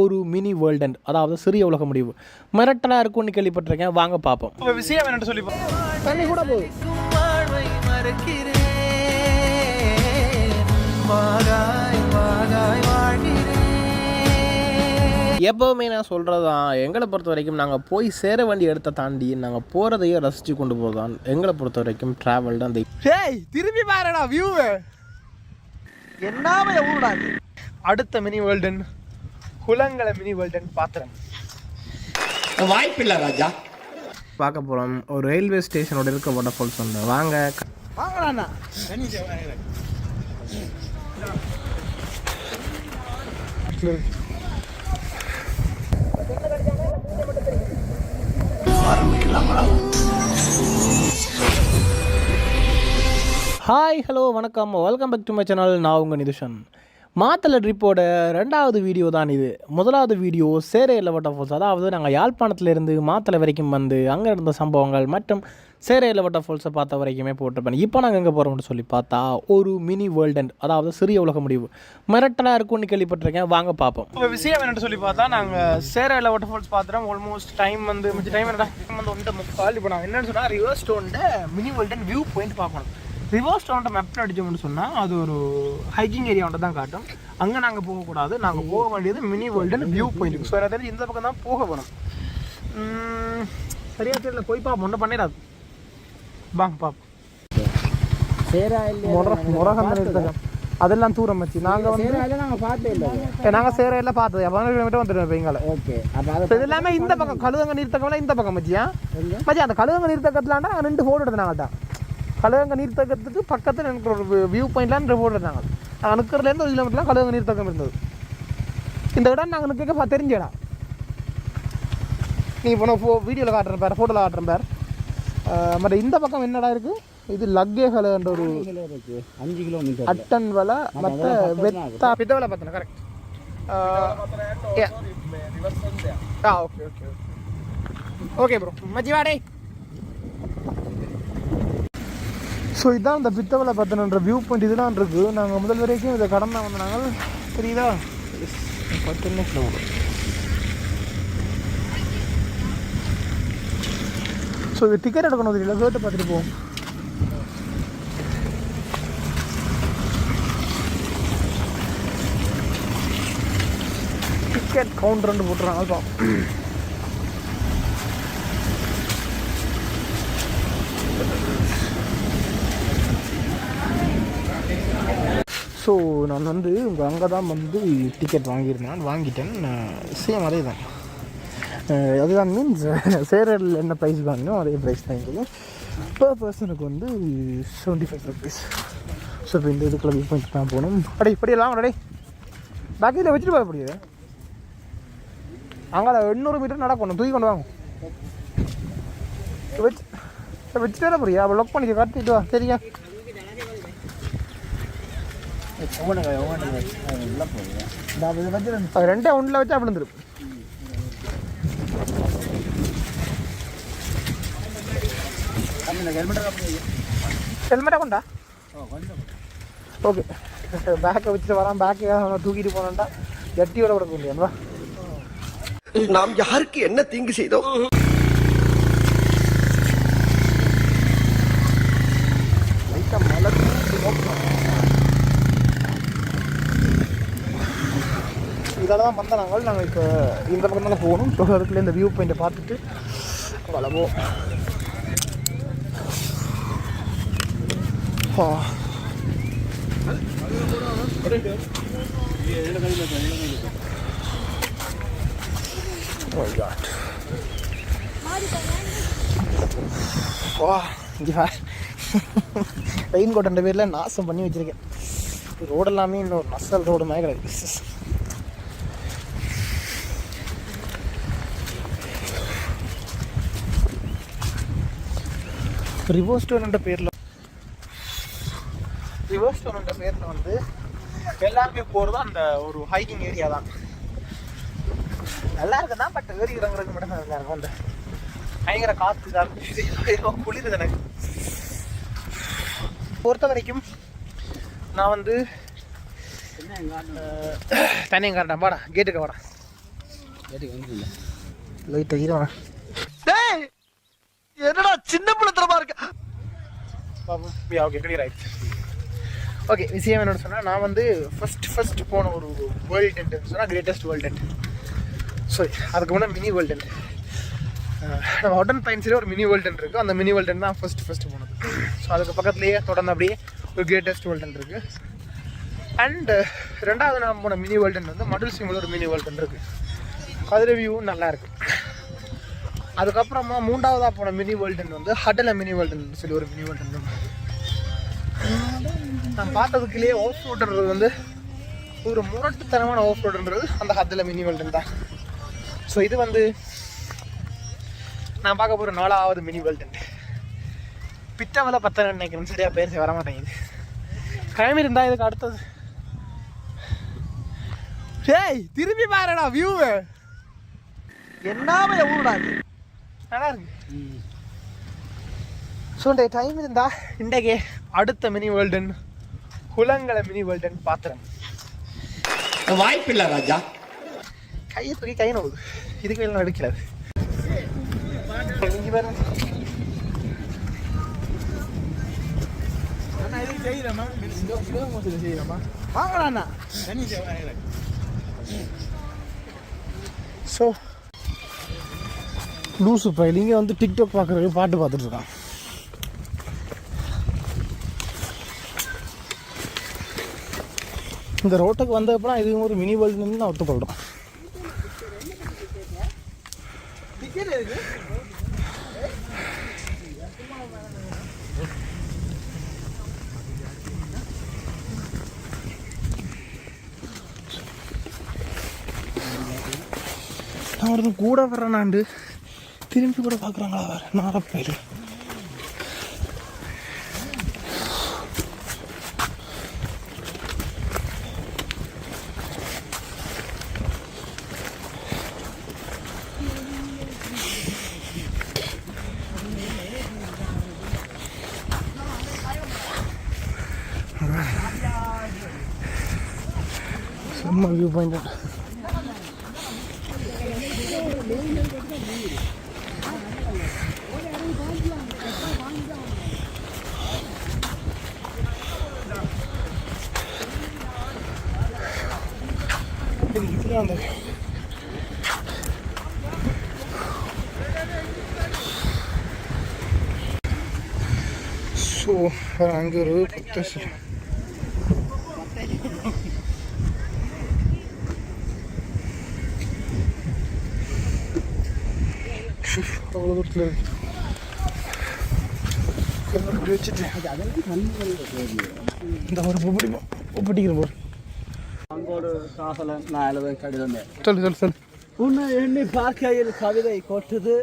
ஒரு மினி வேர்ல்டன் அதாவது சிறிய உலக முடிவு. மிரட்டலாக இருக்கும்னு கேள்விப்பட்டிருக்கேன். வாங்க பார்ப்போம். இப்போ விஷயம் என்னன்னு சொல்லி தண்ணி கூட போகுது. எப்போவுமே நான் சொல்கிறது தான் எங்களை பொறுத்த வரைக்கும் நாங்கள் போய் சேர வேண்டிய இடத்த தாண்டி நாங்கள் போகிறதையே ரசித்து கொண்டு போகிறதான் எங்களை பொறுத்த வரைக்கும் ட்ராவல் தான் ஹேய் திரும்பி பாருடா வியூவு என்னாம ஊடாது அடுத்த மினி வேர்ல்டன் குளங்கல மினி வேர்ல்டன் பாத்திரம் வாய்ப்பில்லை ராஜா. பார்க்க போகிறோம் ஒரு ரயில்வே ஸ்டேஷனோட இருக்க வாட்டர் ஃபால்ஸ் வந்து வாங்க. வாங்கடா ஹாய் ஹலோ வணக்கம். Welcome back to my channel நான் உங்கள் நிதுஷன். மாத்தலை ட்ரிப்போட ரெண்டாவது வீடியோ தான் இது. முதலாவது வீடியோ சேரை வாட்டர் ஃபால்ஸ் அதாவது நாங்கள் யாழ்ப்பாணத்துலேருந்து மாத்தலை வரைக்கும் வந்து அங்கே இருந்த சம்பவங்கள் மற்றும் சேரை வாட்டர் ஃபால்ஸை பார்த்த வரைக்குமே போட்டிருப்பேன். இப்போ நாங்கள் எங்கே போகிறோம்னு சொல்லி பார்த்தா ஒரு மினி வேர்ல்டன் அதாவது சிறிய உலக முடிவு. மிரட்டலாக இருக்கும்னு கேள்விப்பட்டிருக்கேன். வாங்க பார்ப்போம். இப்போ விஷயம் என்னன்னு சொல்லி பார்த்தா நாங்கள் சேரை வாட்டர் ஃபால்ஸ் பார்த்துட்டோம் ஆல்மோஸ்ட் டைம் வந்து மிச்ச டைம் என்ன டைம் வந்து ஒன்றை முக்கால். இப்போ நான் என்னென்னு சொன்னால் ரிவர்ஸ் ஸ்டோன்ட mini world's end view point பார்க்கணும். ரிவர் ஸ்டோன்ட மேப்பில் அடிச்சோம்னு சொன்னால் அது ஒரு ஹைக்கிங் ஏரியா ஒன்று தான் காட்டும். அங்கே நாங்கள் போகக்கூடாது. நாங்கள் போக வேண்டியது mini world's end view point so அதாவது இந்த பக்கம் தான் போக உம், சரியா தெரியல. போய் பார்ப்போம் ஒன்றும் பண்ணிடாது. வாங்க எடுத்துக்கோங்க அதெல்லாம் தூரம் வச்சு நாங்கள் வந்து நாங்கள் பார்த்தே இல்லை. சேரையில் பார்த்தது. பதினஞ்சு கிலோமீட்டர் வந்துடுவோம் இப்போ எங்களை ஓகே. அப்போ இது எல்லாமே இந்த பக்கம். கழுதங்க நீர்த்தக்கம்ல இந்த பக்கம் மச்சியா? மச்சி அந்த கழுதங்க நீர்த்தக்கத்துலாண்டா ரெண்டு ஃபோட்டோ எடுத்தாங்க தான் கழுதங்க நீர்த்தக்கத்துக்கு பக்கத்தில் எனக்கு ஒரு வியூ பாயிண்ட்லாம் ரெண்டு ஃபோட்டோ எடுத்தாங்க நாங்கள் நிற்கிறதுலேருந்து ஒரு கிலோமீட்டர்லாம் கழுதங்க நீர்த்தக்கம் இருந்தது. இந்த இடம் நாங்கள் நிற்க தெரிஞ்ச இடம். நீ இப்போ ஃபோ வீடியோவில் காட்டுறேன் பேர் ஃபோட்டோவில் காட்டுறேன் பேர். மற்ற இந்த பக்கம் என்னடா இருக்குது இது லக்கேகலன்ற ஒரு இருக்கு. அஞ்சு கிலோமீட்டர். அட்டன் வலை மற்ற வெத்தா பித்த வலை பார்த்தேன் correct ah okay okay okay bro மச்சி வாடே ஸோ இதுதான் அந்த பித்தவலை பத்தனன்ற வியூ பாயிண்ட் இதுதான் இருக்குது நாங்கள் முதல் வரைக்கும் இதை கடந்து வந்தாங்க நாங்கள் தெரியுதா? பத்து நிமிஷம் ஸோ இது டிக்கெட் எடுக்கணும் தெரியல கேட்டு பார்த்துட்டு போவோம். டிக்கெட் கவுண்டர்னு போட்டுறாங்க பா ஸோ நான் வந்து உங்கள் அங்கே தான் வந்து டிக்கெட் வாங்கியிருந்தேன். வாங்கிட்டேன். சேம் அதே தான் அதுதான் மீன்ஸ் சேரல் என்ன ப்ரைஸ் வாங்கினோ அதே ப்ரைஸ் தான் எங்களுக்கு. பர் பர்சனுக்கு வந்து செவன்ட்டி ஃபைவ் ருபீஸ் ஸோ இப்போ இந்த இதுக்குள்ள வியூ பாயிண்ட் தான் போகணும். அடே இப்படியெல்லாம் அடே. பேக்கேஜில் வச்சுட்டு போக முடியாது அங்கே எண்ணூறு மீட்டர் நடக்கணும். தூக்கி கொண்டு வாங்க. வச்சு வச்சுட்டு வர புரியா அப்போ லொக் பண்ணிக்க காட்டிட்டு வா. சரியா? ரெண்டே ஒன்றில் வச்சா விழுந்துரும். ஹெல்மெட்டை கொண்டா? ஓகே பேக்கை வச்சுட்டு வரான். பேக்கை தூக்கிட்டு போனோம்டா ஜட்டியோட விட முடியாது நாம் யாருக்கு என்ன தீங்கு செய்தோம் லைட்டாக மழை இதால் தான் வந்த நாங்கள். நாங்கள் இப்போ இந்த பக்கம் தான் போகணும். ஸோ அதுக்குள்ளே இந்த வியூ பாயிண்ட்டை பார்த்துட்டு வளவோம் ஆ. Oh God. வா இங்கே வா. ரெயின் கோட் அந்த பேரில் நாசம் பண்ணி வச்சிருக்கேன். ரோடு எல்லாமே இன்னொரு நசல் ரோடு மாதிரி கிடக்கு. ரிவர் ஸ்டோன் என்ற பேரில் ரிவர் ஸ்டோன் என்ற பேரில் வந்து எல்லாருமே போகிறது அந்த ஒரு ஹைக்கிங் ஏரியா தான். நல்லா இருக்குதா பட் ஏறி இறங்குறதுக்கு மட்டும் தான் நல்லா இருக்கும். அந்த பயங்கர காற்று தான் குளிருது எனக்கு. பொறுத்த வரைக்கும் நான் வந்து தனியும் காட்டேன் வாடா கேட்டுக்கு வாடா. லைட் ஈரம் என்னடா சின்ன பிள்ளைத்தனமா இருக்க? ஓகே கிளியர் ஆயிடுச்சு. ஓகே விஷயம் என்னன்னு சொன்னால் நான் வந்து ஃபர்ஸ்ட் ஃபர்ஸ்ட் போன ஒரு வேர்ல்டு டென்ட் சொன்னால் கிரேட்டஸ்ட் வேர்ல்டு டென்ட் சாரி அதுக்கு முன்னாடி மினி வேர்ல்டு டென்ட் நம்ம ஹொட்டன் பைன்ஸ்லேயே ஒரு மினி வேர்ல்டு டென்ட் இருக்குது அந்த மினி வேர்ல்டு டென்ட் தான் ஃபர்ஸ்ட் ஃபர்ஸ்ட் போனது. ஸோ அதுக்கு பக்கத்துலேயே தொடர்ந்து அப்படியே ஒரு கிரேட்டஸ்ட் வேர்ல்டு டென்ட் இருக்குது அண்டு ரெண்டாவது நான் போன மினி வேர்ல்டு டென்ட் வந்து மடுல் சிங்கில் ஒரு மினி வேர்ல்டு டென்ட் இருக்குது அது வியூவும் நல்லா இருக்கு. அதுக்கப்புறமா மூன்றாவதாக போன மினி வேர்ல்டுன்னு வந்து ஹட்டல மினி வேர்ல்டுன்னு சொல்லி ஒரு மினி வேர்ல்டு நான் பார்த்ததுக்குள்ளேயே ஆஃப் ரோடுன்றது வந்து ஒரு முரட்டுத்தனமான ஆஃப் ரோடுன்றது அந்த ஹத்தில் மினி வேர்ல்டு தான். ஸோ இது வந்து நான் பார்க்க போகிற நாலாவது மினி வேர்ல்டு பித்தவலை பத்தனை நினைக்கிறேன். சரியாக பேர் வர மாட்டேங்குது கிளம்பி இருந்தால் இதுக்கு அடுத்தது. ஏய் திரும்பி பாருடா வியூவு என்னாம ஊருடா நல்லா இருக்கு. ஸோ இந்த டைம் இருந்தா இன்றைக்கு அடுத்த மினி வேர்ல்டன் குளங்களை மினி வேர்ல்டன் பாத்திரம். வாய்ப்பில்லை ராஜா. கையை தூக்கி கை நோவுது இதுக்கு எல்லாம் எடுக்கல. இங்க பாருங்க. ஸோ லூசு ஃபைல் இங்கே வந்து டிக்டாக் பார்க்குறவங்க பாட்டு பார்த்துட்டு இருக்கான் இந்த ரோட்டுக்கு வந்தப்பறம் இது ஒரு மினி வேர்ல்டுன்னு நான் ஒத்துக்கொள்கிறோம் நான் ஒருத்தன் கூட வர்றேனாண்டு. திரும்பி கூட பார்க்குறாங்களா வேறு? நாரப்பயிரு செம்ம வியூ பாயிண்ட் அந்த ஸோ அங்கே ஒரு பத்து அவ்வளோ தூரத்தில் இருக்கு. கண்ணு வச்சுட்டு. இந்த ஒரு பிடிப்போம் பிடிக்கிற போர் அங்கோடு காசல நாலவன் கடிதம் சொல்லு சொல்லு சொல்லு உன்னை எண்ணி பார்க்கையில் கவிதை கொட்டுது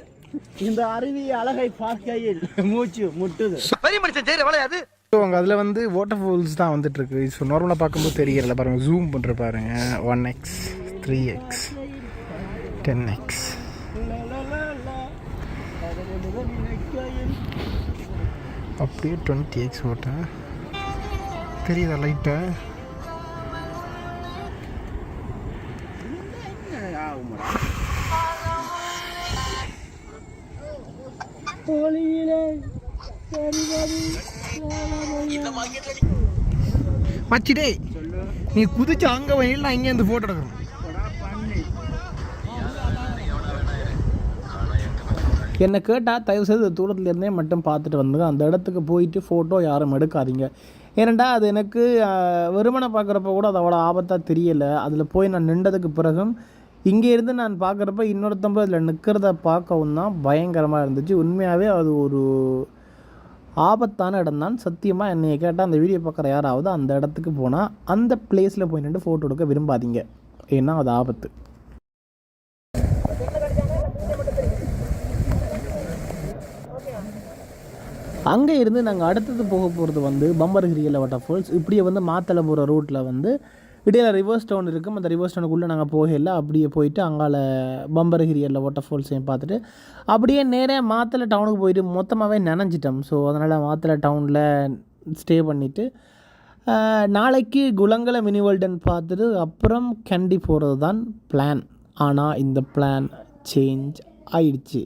இந்த அருவி அழகை பார்க்கையில் மூச்சு முட்டுது பெரிய மனுஷன் செய்யற வேலையாது ஸோ அங்கே அதில் வந்து வாட்டர் ஃபால்ஸ் தான் வந்துட்டு இருக்கு ஸோ நார்மலாக பார்க்கும்போது தெரியல பாருங்க ஜூம் பண்ணுற பாருங்க one x three x ten x அப்படியே டுவெண்ட்டி எக்ஸ் ஓட்டேன் தெரியுதா மச்சிடே நீ குதிச்சு அங்கே வயலில் நான் இங்கே இருந்து எடுக்கணும். என்னை கேட்டால் தயவுசெய்து தூரத்துல இருந்தே மட்டும் பார்த்துட்டு வந்துங்க அந்த இடத்துக்கு போயிட்டு ஃபோட்டோ யாரும் எடுக்காதீங்க. ஏனண்டா அது எனக்கு வெறுமனை பார்க்குறப்ப கூட அது அவ்வளோ ஆபத்தாக தெரியலை. அதில் போய் நான் நின்றதுக்கு பிறகும் இங்கே இருந்து நான் பார்க்குறப்ப இன்னொருத்தம்ப அதில் நிற்கிறத பார்க்கவும் தான் பயங்கரமாக இருந்துச்சு. உண்மையாகவே அது ஒரு ஆபத்தான இடம் தான் சத்தியமாக என்னை கேட்டால் அந்த வீடியோ பார்க்குற யாராவது அந்த இடத்துக்கு போனால் அந்த பிளேஸில் போய் நின்று ஃபோட்டோ எடுக்க விரும்பாதீங்க. ஏன்னா அது ஆபத்து. அங்கே இருந்து நாங்கள் அடுத்தது போக போகிறது வந்து பம்பர்கிரியில் வாட்டர் ஃபால்ஸ் இப்படியே வந்து மாத்தலை போகிற ரூட்டில் வந்து இடையில ரிவர்ஸ் டவுன் இருக்கும். அந்த ரிவர்ஸ் டவுனுக்குள்ளே நாங்கள் போகல அப்படியே போயிட்டு அங்கால பம்பரகிரியில் வாட்டர் ஃபால்ஸையும் பார்த்துட்டு அப்படியே நேராக மாத்தலை டவுனுக்கு போயிட்டு மொத்தமாகவே நினஞ்சிட்டோம். ஸோ அதனால் மாத்தலை டவுனில் ஸ்டே பண்ணிவிட்டு நாளைக்கு குலங்கல மினி வேர்ல்டன் பார்த்துட்டு அப்புறம் கண்டி போகிறது தான் பிளான் ஆனால் இந்த பிளான் சேஞ்ச் ஆயிடுச்சு.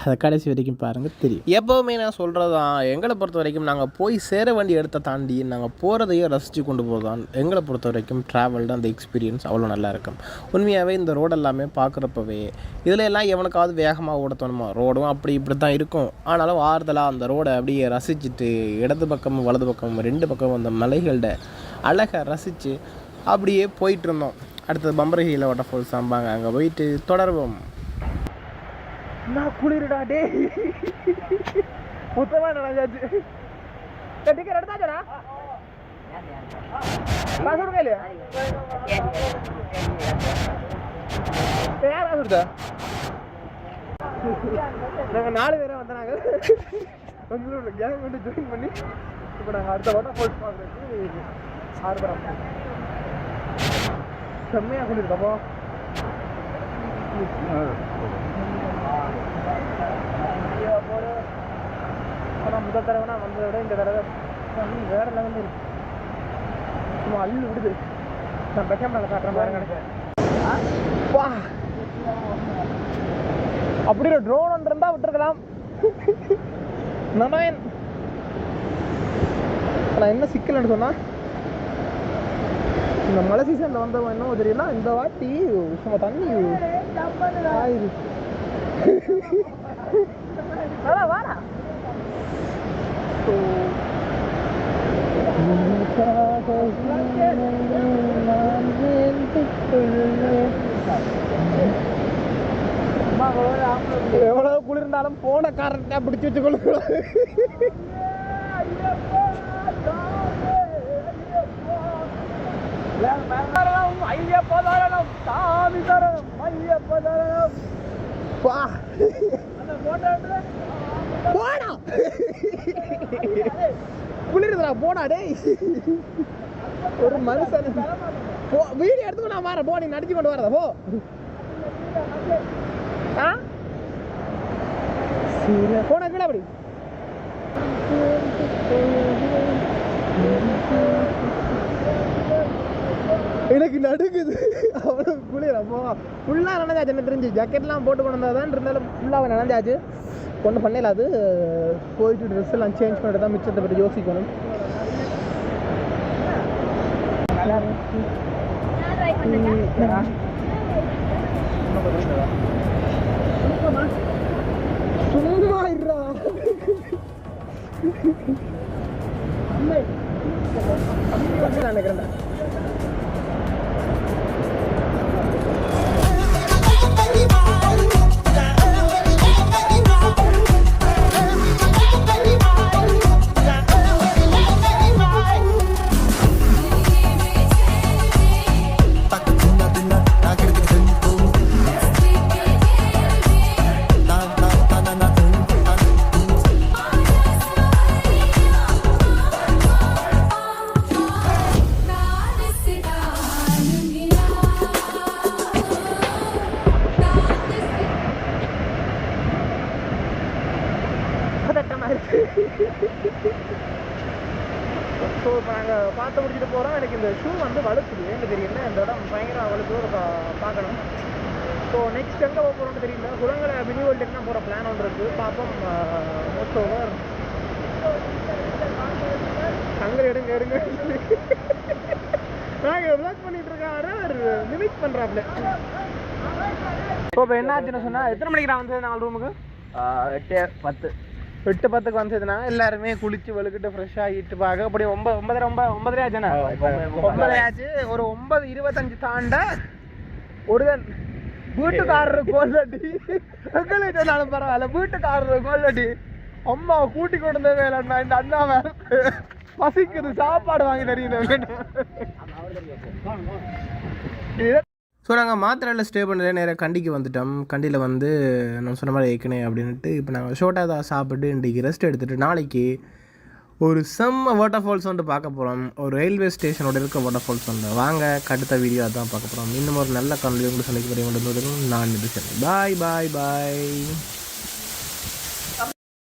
அதை கடைசி வரைக்கும் பாருங்கள் தெரியும். எப்போவுமே நான் சொல்கிறது தான் எங்களை பொறுத்த வரைக்கும் நாங்கள் போய் சேர வேண்டிய இடத்த தாண்டி நாங்கள் போகிறதையும் ரசித்து கொண்டு போதான் எங்களை பொறுத்த வரைக்கும் ட்ராவல்டு அந்த எக்ஸ்பீரியன்ஸ் அவ்வளோ நல்லா இருக்கும். உண்மையாகவே இந்த ரோடு எல்லாமே பார்க்குறப்பவே இதில் எல்லாம் எவனுக்காவது வேகமாக ஓட தோணுமா ரோடும் அப்படி இப்படி தான் இருக்கும். ஆனாலும் ஆறுதலாக அந்த ரோடை அப்படியே ரசிச்சுட்டு இடது பக்கமும் வலது பக்கமும் ரெண்டு பக்கமும் அந்த மலைகளோட அழகை ரசித்து அப்படியே போயிட்டு இருந்தோம். அடுத்தது பம்பரஹியில் வாட்டர் ஃபால்ஸ் சாம்பாங்க அங்கே போயிட்டு தொடர்வோம். நான் குளிருடா டே மொத்தமா நடந்தாச்சு டிக்கெட் எடுத்தாச்சடா. காசு கொடுக்க இல்லையா? யார் காசு கொடுத்தா? நாங்கள் நாலு பேரே வந்தாங்க உங்களோட கேங் வந்து ஜாயின் பண்ணி. இப்போ நாங்கள் அடுத்த வாட்டர் ஃபால்ஸ் பார்க்குறதுக்கு ஆறு பேர் செம்மையாக குளிருக்கப்போ முதல் தடவை நான் வந்ததை விட இந்த தடவை. வேற லெவலில் இருக்கு. சும்மா அள்ளு விடுது. நான் பெக்கம்டால காட்டுறேன் பாருங்க. வா. அப்படி ஒரு ட்ரோன் ஒன்று இருந்தால் விட்டுருக்கலாம் நான் என்ன சிக்கல்னு சொன்னா? இந்த மழை சீசனில் வந்தவன் என்ன தெரியுமா இந்த வாட்டி சும்மா தண்ணி அதான் வாடா. எவ்வளவு குளிர்ந்தாலும் போன காரத்தை பிடிச்சி வச்சுக்கொள்ள ஐயப்ப தரணம் சாமி தரணம் ஐயப்ப தரணம் வா போடா குளிருதுடா போடா டேய். ஒரு மனுஷன். போ வீடியோ எடுத்துக்கோ நான் வரேன் போ நீ நடிச்சு கொண்டு வரதா போ. ஆ? சீல. போன கீழே அப்படி. எனக்கு நடுக்குது அவ்வளோ குளிர். அப்போ ஃபுல்லாக நனைஞ்சாச்சு என்ன தெரிஞ்சு. ஜாக்கெட்லாம் போட்டு கொண்டு வந்தால் தான் இருந்தாலும் ஃபுல்லாக நனைஞ்சாச்சு. ஒன்றும் பண்ணல அது போயிட்டு ட்ரெஸ் எல்லாம் சேஞ்ச் பண்ணிட்டு தான் மிச்சத்தை பற்றி யோசிக்கணும். சும்மா സുമായിട്ടാ இந்த ஷூ வந்து வழுக்குது ஏன்னு தெரியல இந்த இடம்? பயங்கரம் பா- பார்க்கணும். ஸோ நெக்ஸ்ட் எங்கே போக போகிறோம்னு தெரியல. குளங்களை மினி வேர்ல்டு தான் போகிற பிளான் ஒன்று இருக்குது பார்ப்போம். மோஸ்ட் ஓவர் அங்கே எடுங்க எடுங்க. நாங்கள் விளாக் பண்ணிட்டு இருக்காரு. மிமிக் பண்ணுறாப்ல ஸோ இப்போ என்ன ஆச்சுன்னு சொன்னால் எத்தனை மணிக்கு நான் வந்து நாங்கள் ரூமுக்கு எட்டு பத்து. எட்டு பத்துக்கு வந்ததுன்னா எல்லாருமே குளிச்சு வெளுக்கிட்டு ஃப்ரெஷ் ஆகிட்டு பார்க்க அப்படி ஒன்பது ஒன்பதரை ஒன்பது ஒன்பதரை ஆச்சுண்ணா ஒன்பதரை ஆச்சு ஒரு ஒன்பது இருபத்தஞ்சு தாண்ட ஒருதன் வீட்டுக்காரரு கோல்லடி எங்களுக்கு சொன்னாலும் பரவாயில்ல வீட்டுக்காரரு கோல்லடி அம்மா கூட்டி கொண்டு வந்த வேலைண்ணா இந்த அண்ணா வேற பசிக்குது சாப்பாடு வாங்கி தெரியுது ஸோ நாங்கள் மாத்திரையில் ஸ்டே பண்ணதே நேராக கண்டிக்கு வந்துட்டோம். கண்டியில் வந்து நான் சொன்ன மாதிரி ஏற்கனவே அப்படின்ட்டு இப்போ நாங்கள் ஷோட்டாக தான் சாப்பிட்டு இன்றைக்கி ரெஸ்ட் எடுத்துகிட்டு நாளைக்கு ஒரு செம்ம வாட்டர் ஃபால்ஸ் வந்து பார்க்க போகிறோம் ஒரு ரயில்வே ஸ்டேஷனோட இருக்க வாட்டர் ஃபால்ஸ் வந்து. வாங்க கடுத்த வீடியோ அதான் பார்க்க போகிறோம் இன்னும் ஒரு நல்ல கண்டிப்பாக உங்களுக்கு சந்திக்க முடியும் நான் இது பாய் பாய் பாய்